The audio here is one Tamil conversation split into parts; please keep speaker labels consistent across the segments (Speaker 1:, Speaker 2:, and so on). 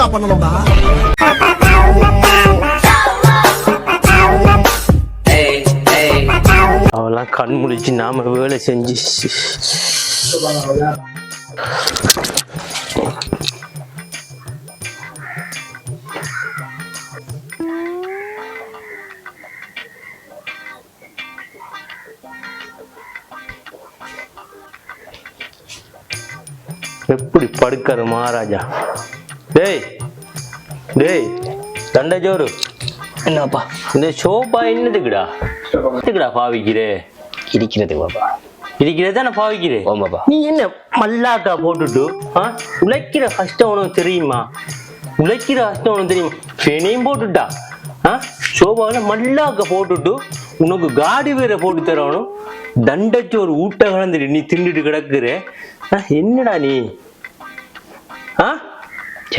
Speaker 1: ஒழுங்கா பண்ணணும்டா.
Speaker 2: அவெல்லாம் கண் முழிச்சு நாம வேலை செஞ்சு. எப்படி படுக்காரு மகாராஜா? டேய் டேய் தண்டஜோரு
Speaker 3: என்னப்பா?
Speaker 2: இந்த சோபா என்னதுக்குடா? என்னதுக்குடா பாவிக்கிறே
Speaker 3: இருக்கிறதுக்கு பாப்பா.
Speaker 2: இருக்கிறது தானே பாவிக்கிறே
Speaker 3: ஓமாப்பா
Speaker 2: நீ என்ன மல்லாக்கா போட்டுட்டு ஆ? உழைக்கிற கஷ்டம் உனக்கு தெரியுமா? உழைக்கிற கஷ்டம் உனக்கு தெரியுமா? ஃபெனையும் போட்டுட்டா ஆ? சோபாவில் மல்லாக்க போட்டுட்டு உனக்கு காடி வேற போட்டு தரணும். தண்டச்சு ஒரு ஊட்ட கலந்துட்டு நீ தின்னுட்டு கிடக்குற. என்னடா நீ?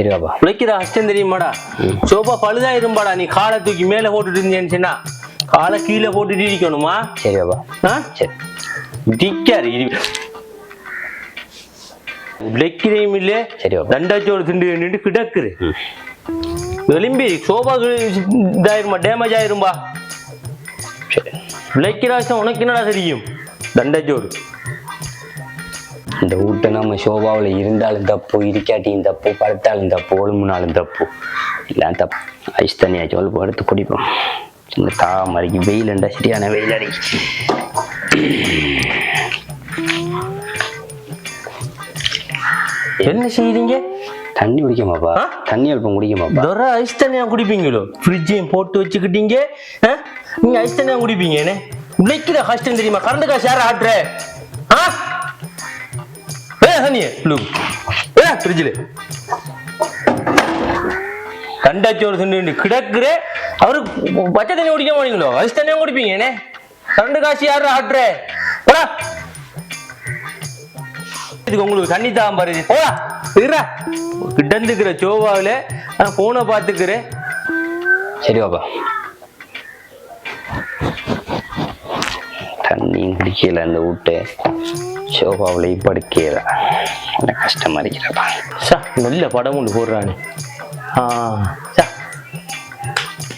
Speaker 3: சரி
Speaker 2: உழைக்கிற கஷ்டம் தெரியுமாடா சோபா பழுதாயிரும்பாடா நீ காலை தூக்கி மேல போட்டுட்டு இருந்தேன்னு சொன்னா காலை கீழே போட்டுட்டு இருக்கணுமா
Speaker 3: சரி பாப்பா
Speaker 2: ஆ
Speaker 3: சரி
Speaker 2: டிக்காரு உழைக்கிறேயும் இல்ல
Speaker 3: சரி பாப்பா.
Speaker 2: தண்டாச்சோடு திண்டு நின்று கிடக்குது எலும்பி சோபா இதாயிருமா டேமேஜ் ஆயிரும்பா உழைக்கிறாசம் உனக்கு என்னடா தெரியும் தண்டாச்சோடு
Speaker 3: இந்த வீட்டை நம்ம சோபாவில் இருந்தாலும் தப்பு இருக்காட்டியும் தப்பு படுத்தாலும் தப்பு ஒழுங்குனாலும் தப்பு. எல்லாம் தப்பு. ஐஸ் தண்ணியாச்சும் வலுப்பு எடுத்து குடிப்போம். இந்த தா மறைக்கு வெயிலுண்டா சரியான வெயில் அடிக்கு
Speaker 2: என்ன செய்றீங்க?
Speaker 3: தண்ணி குடிக்கமாப்பா? தண்ணி அல்பம் குடிக்கமாப்பா.
Speaker 2: தொர ஐஸ் தண்ணியா குடிப்பீங்களோ ஃப்ரிட்ஜையும் போட்டு வச்சுக்கிட்டீங்க? நீங்க ஐஸ் தண்ணியா குடிப்பீங்கன்னு உழைக்கிற கஷ்டம் தெரியுமா? கரண்ட் காசு யார ஆட்டுற? ஆ? ஏ தண்ணிய ப்ளூ ஏ ஃப்ரிட்ஜில் கண்டாச்சோறு திண்டு கிடக்குற. அவரு பச்சை தண்ணி குடிக்க மாட்டீங்களோ ஐஸ் தண்ணியா குடிப்பீங்கண்ணே கரண்ட் காசு யார ஆட்டுற? போடா. இதுக்கு உங்களுக்கு தண்ணி தான் பாரு போடா. இருடா. கிட்டந்துக்கிற சோவாவில் நான் போனை பார்த்துக்கிறேன்
Speaker 3: சரி பாப்பா தண்ணியும் குடிக்கல அந்த வீட்டை. சோபாவிலையும் படுக்கல என்ன கஷ்டமா இருக்கிறப்பா
Speaker 2: சா நல்ல படம் கொண்டு போடுறானே. ஆ சா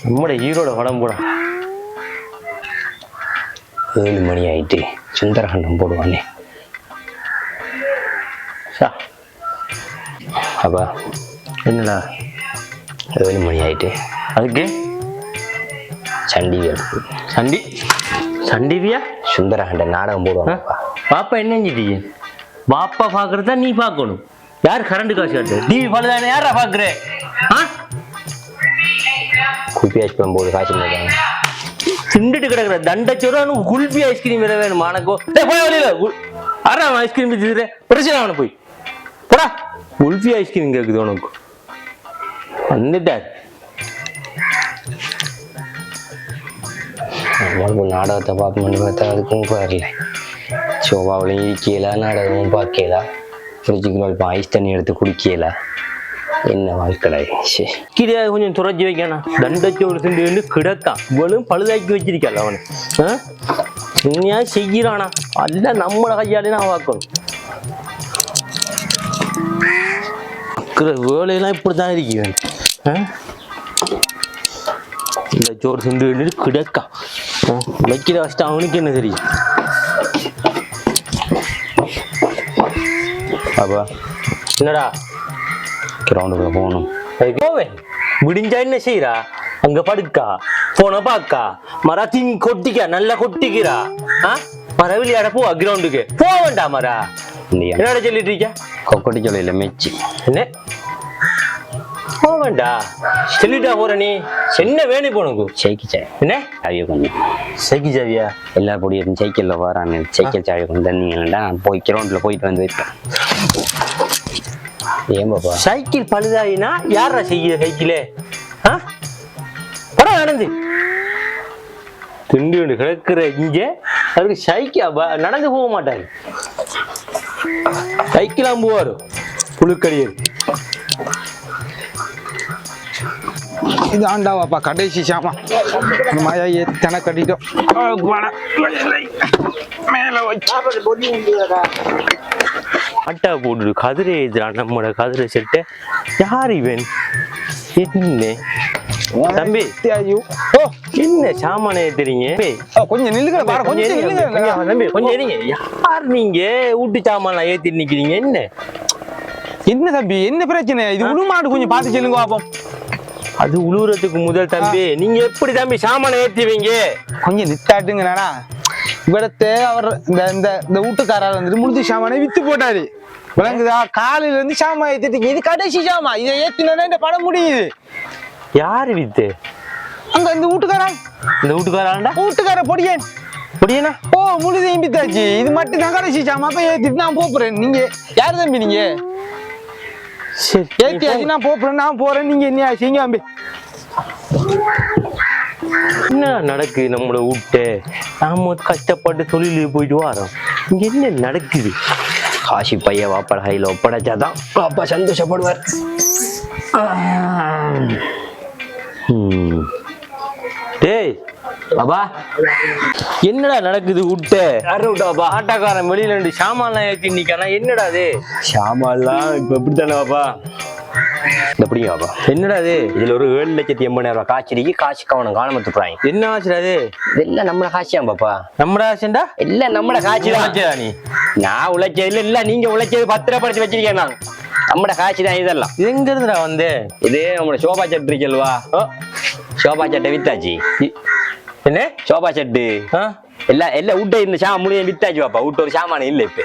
Speaker 2: நம்முடைய ஹீரோட படம் போடா.
Speaker 3: ஏழு மணி ஆயிட்டு சுந்தரகண்டம் போடுவானே.
Speaker 2: சா
Speaker 3: அப்பா.
Speaker 2: என்னடா?
Speaker 3: ஏழு மணி ஆயிட்டு
Speaker 2: அதுக்கு?
Speaker 3: சண்டி
Speaker 2: சண்டி? சண்டிவியா?
Speaker 3: சுந்தரகண்ட நாடகம் போடுவாங்கப்பா
Speaker 2: பாப்பா என்ன செஞ்சீங்க பாப்பா பார்க்கறதா நீ பார்க்கணும் யார் கரண்ட் காசு காட்டு? டிவி பழுதானே யாரா பார்க்குற ஆ?
Speaker 3: குப்பி ஐஸ்கிரீம் போடு இருக்காங்க.
Speaker 2: திண்டுட்டு கிடக்குற தண்டச்சோறு குல்பி ஐஸ்கிரீம் வேற வேணுமா? எனக்கோ டேய் போய் வழியில ஆறாம் ஐஸ்கிரீம் வச்சுக்கிறேன் பிரச்சனை அவனை போய். போடா. குல்பி ஐஸ்கிரீம் கேக்குது உனக்கு. வந்துட்டார்.
Speaker 3: நம்மளுக்கு நாடகத்தை பார்க்கணும்னு பார்த்தா அதுக்கும் வரல சோபாவிலையும் இருக்கல நாடகமும் பார்க்கல. ஃப்ரிட்ஜுக்குள்ள இப்போ ஐஸ் தண்ணி எடுத்து குடிக்கல. என்ன வாழ்க்கடா சரி
Speaker 2: கீழே கொஞ்சம் துறைச்சி வைக்கணும். தண்டச்சோறு திண்டு வந்து கிடக்கான். இவளும் பழுதாக்கி வச்சிருக்கல அவனு. ஆ? உண்மையா செய்கிறானா? அல்ல நம்மளை கையாலே நான் பார்க்கணும். வேலையெல்லாம் இப்படி தான் இருக்கேன் இந்த சோறு சிந்து வந்து கிடக்கான். வைக்கிற கஷ்டம் அவனுக்கு என்ன தெரியும்?
Speaker 3: அப்பா.
Speaker 2: என்னடா?
Speaker 3: கிரவுண்டுக்குள்ள போகணும்.
Speaker 2: போவேன் விடிஞ்சா என்ன செய்யறா அங்க படுக்கா போன பாக்கா மரத்தின் கொட்டிக்கா நல்லா கொட்டிக்கிறா. ஆ? மர விளையாட போவா கிரவுண்டுக்கு. போக வேண்டாம் மரா. என்னடா சொல்லிட்டு இருக்க
Speaker 3: கொக்கட்டி சொல்லையில் மெச்சி
Speaker 2: என்ன? போக வேண்டா சொல்லிட்டா போற நீ. என்ன வேணும்
Speaker 3: சைக்கிள் சாய்
Speaker 2: என்ன?
Speaker 3: சாவியை கொஞ்சம்
Speaker 2: சைக்கி ஜாவியா
Speaker 3: எல்லா பொடியும் சைக்கிளில் வரான்னு சைக்கிள் சாவியை கொஞ்சம் தந்தீங்கன்னா நான் போய் கிரவுண்டில் போயிட்டு வந்து வைப்பேன். ஏன் பாப்பா?
Speaker 2: சைக்கிள் பழுதாயினா யாரா செய்ய சைக்கிளே? ஆ? படம் நடந்து. திண்டு திண்டு கிடக்குற இங்க. அதுக்கு சைக்கிள் நடந்து போக மாட்டாரு. சைக்கிளாம் போவாரு. புழுக்கடியர்.
Speaker 1: இது ஆண்டாவாப்பா கடைசி சாமா. மழை எத்தனை கட்டிட்டோம். மேல
Speaker 2: அட்டா போட்டு கதிரை எழுதுறான் நம்மளோட கதிரை செட்டை. யார் இவன்? என்ன? தம்பி.
Speaker 1: ஐயோ. ஓ
Speaker 2: என்ன சாமான ஏத்துறீங்க
Speaker 1: கொஞ்சம் நில்லுங்க பாரு கொஞ்சம் நில்லுங்க
Speaker 2: தம்பி கொஞ்சம் இருங்க. யார் நீங்க? வீட்டு சாமான் ஏத்தி நிக்கிறீங்க என்ன?
Speaker 1: என்ன தம்பி என்ன பிரச்சனை? இது உளுமாடு கொஞ்சம் பார்த்து சொல்லுங்க பாப்போம்
Speaker 2: அது உழுவுறதுக்கு முதல் தம்பி. நீங்க எப்படி தம்பி சாமானை ஏத்திவீங்க?
Speaker 1: கொஞ்சம் நித்தாட்டுங்கண்ணா இவடத்து அவர் இந்த இந்த இந்த வீட்டுக்காரர் வந்துட்டு முழுது சாமானை வித்து போட்டாரு. விளங்குதா? காலையில இருந்து சாமா ஏத்திட்டு இது கடைசி சாமா இதை ஏத்தினா இந்த படம் முடியுது.
Speaker 2: யாரு வித்து?
Speaker 1: அங்க இந்த வீட்டுக்காரன்.
Speaker 2: இந்த வீட்டுக்காரன்டா?
Speaker 1: வீட்டுக்கார பொடியேன்.
Speaker 2: பொடியனா?
Speaker 1: ஓ முழுதையும் வித்தாச்சு. இது மட்டும் தான் கடைசி சாமா அப்ப ஏத்திட்டு நான் போறேன். நீங்க யார் தம்பி நீங்க?
Speaker 2: சரி.
Speaker 1: ஏத்தியாச்சு நான் போறேன் நான் போறேன். நீங்க என்ன செய்யுங்க தம்பி
Speaker 2: என்ன நடக்கு நம்மள விட்டு? நாம கஷ்டப்பட்டு தொழிலுக்கு போயிட்டு வரோம். இங்க என்ன நடக்குது?
Speaker 3: காசி பைய வாப்பட கையில் ஒப்படைச்சாதான் அப்பா சந்தோஷப்படுவார்.
Speaker 2: டேய்
Speaker 3: பாபா.
Speaker 2: என்னடா நடக்குது விட்டு
Speaker 3: யாரு விட்டாப்பா
Speaker 2: ஆட்டோக்காரன் வெளியில ரெண்டு சாமான்லாம் ஏத்தி நிக்கானா என்னடா அது?
Speaker 3: ஷாமாலாம் இப்ப எப்படி தானே பாப்பா இந்த பிடிங்க
Speaker 2: என்னடா
Speaker 3: இதுல ஒரு ஏழு லட்சத்தி எண்பதாயிரம் ரூபாய் காய்ச்சிருக்கு காசு கவனம் காணாம துப்புறாங்க
Speaker 2: என்ன ஆச்சுடா அது?
Speaker 3: இதெல்லாம் நம்மள பாப்பா.
Speaker 2: நம்மடா ஆச்சுண்டா
Speaker 3: எல்லாம் நம்மள காய்ச்சி தான்.
Speaker 2: ஆச்சுடா நீ?
Speaker 3: நான் உழைச்சது இல்ல இல்ல நீங்க உழைச்சது பத்திரப்படுத்தி வச்சிருக்கேன் நான். நம்மட காய்ச்சி தான் இதெல்லாம்.
Speaker 2: இது எங்க இருந்துடா வந்து?
Speaker 3: இது நம்மளோட சோபா செட் இருக்கல்வா சோபா செட்டை வித்தாச்சு.
Speaker 2: என்ன?
Speaker 3: Sofa set.
Speaker 2: ஆ?
Speaker 3: எல்லா எல்லா விட்ட இந்த சாமான் முடியும் வித்தாச்சு பாப்பா. விட்டு ஒரு சாமான் இல்ல இப்ப.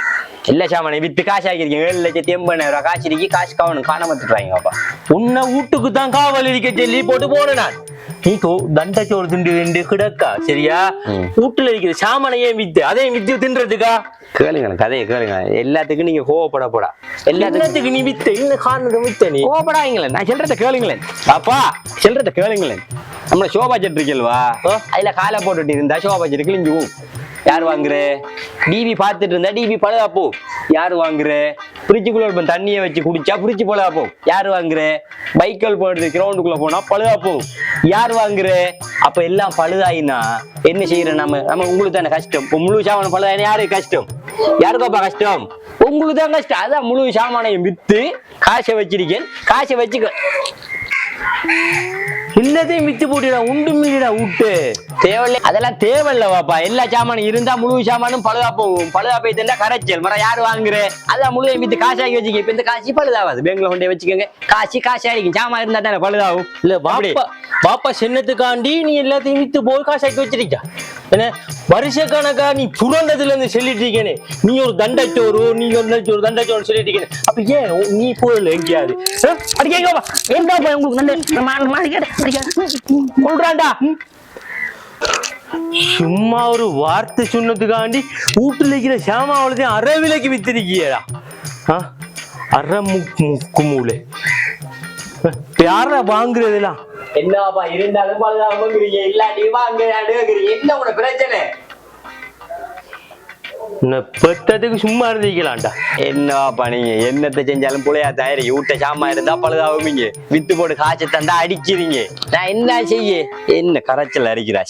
Speaker 3: எல்லா சாமானையும் வித்து காசு ஆக்கிருக்கீங்க ஏழு லட்சத்தி எண்பதாயிரம் ரூபாய் காசு இருக்கு. காசு கவனம் காணாம துப்புறாங்க பாப்பா.
Speaker 2: உன்னை வீட்டுக்கு தான் காவல் இருக்க சொல்லி போட்டு போனேன் நான். நீ தண்டச்சோறு திண்டு திண்டு கிடக்கா சரியா. வீட்டுல இருக்கிற சாமானையே வித்து? அதையும் வித்து தின்றதுக்கா?
Speaker 3: கேளுங்க கதையை கேளுங்க எல்லாத்துக்கும் நீங்க கோவப்பட போடா. எல்லாத்துக்கும்.
Speaker 2: எல்லாத்துக்கு நீ வித்த? என்ன காரணத்தை வித்த நீ?
Speaker 3: கோவப்படாதீங்களேன் நான் சொல்றத கேளுங்களேன். பாப்பா சொல்றத கேளுங்களேன். நம்ம சோபா செட் இருக்கல்வா அதுல காலை போட்டுட்டு இருந்தா சோபா செட் கிழிஞ்சு போகும் யார் வாங்குற? டிவி பார்த்துட்டு இருந்தா டிவி பழுதா போ. யார் வாங்குற? ஃப்ரிட்ஜுக்குள்ள இருப்ப தண்ணியை வச்சு குடிச்சா ஃப்ரிட்ஜ் பழுதா போ. யார் வாங்குற? பைக்கல் போடுறது கிரவுண்டுக்குள்ள போனா பழுதா யார் வாங்குற? அப்ப எல்லாம் பழுதாயினா என்ன செய்யற நம்ம? நம்ம உங்களுக்கு தானே கஷ்டம். முழு சாமான் பழுதாயினா யாருக்கு கஷ்டம்? யாருக்கப்பா கஷ்டம்? உங்களுக்கு தான் கஷ்டம். அதான் முழு சாமானையும் வித்து காசை வச்சிருக்கேன். காசை வச்சுக்க
Speaker 2: எல்லாத்தையும் வித்து போட்டுடா உண்டு மில்லிடா விட்டு
Speaker 3: தேவையில்லை. அதெல்லாம் தேவையில்ல பாப்பா எல்லா சாமானும் இருந்தா முழு சாமானும் பழுதா போகும். பழுதா போய் தந்தா கரைச்சல். மரம் யாரு வாங்குற? அதான் முழு வித்து காசாக்கி வச்சுக்க. இப்ப இந்த காசு பழுதாவாது பேங்க்ல கொண்டே வச்சுக்கோங்க. காசு காசு ஆகிக்கும் சாமான் இருந்தா தானே பழுதாகும்.
Speaker 2: இல்ல. பாப்பா பாப்பா சின்னத்துக்காண்டி நீ எல்லாத்தையும் வித்து போய் காசாக்கி வச்சிருக்கா என்ன? வருஷ கணக்கா நீ புரண்டதுல இருந்து சொல்லிட்டு இருக்கேனே. நீ ஒரு தண்டச்சோறு நீ ஒரு நச்சோறு தண்டச்சோறு சொல்லிட்டு இருக்கேன். அப்ப ஏன் நீ போயில எங்கேயாவது ஆ? கேட்கவா
Speaker 3: உங்களுக்கு நல்ல
Speaker 2: சொல்றான்டா. சும்மா ஒரு வார்த்தை சொன்னதுக்காண்டி வீட்டுல இருக்கிற சாமாவளத்தையும் அரை விலைக்கு வித்திருக்கியடா. அரை முக்கு முக்கு மூளை. யாரா வாங்குறதுலாம்
Speaker 3: என்னப்பா இருந்தாலும் பழுதாகுங்கிறீங்க இல்லாட்டி வாங்க அடுக்கிறீங்க என்ன உன பிரச்சனை?
Speaker 2: பெத்ததுக்கு சும்மா இருந்திக்கலாம்டா
Speaker 3: என்னப்பா நீங்க? என்னத்தை செஞ்சாலும் புளையா தயாரி ஊட்ட சாமா இருந்தா பழுதாகுவீங்க வித்து போட்டு காய்ச்சி தந்தா அடிக்கிறீங்க நான் என்ன செய்ய? என்ன கரைச்சல் அடிக்கிறா.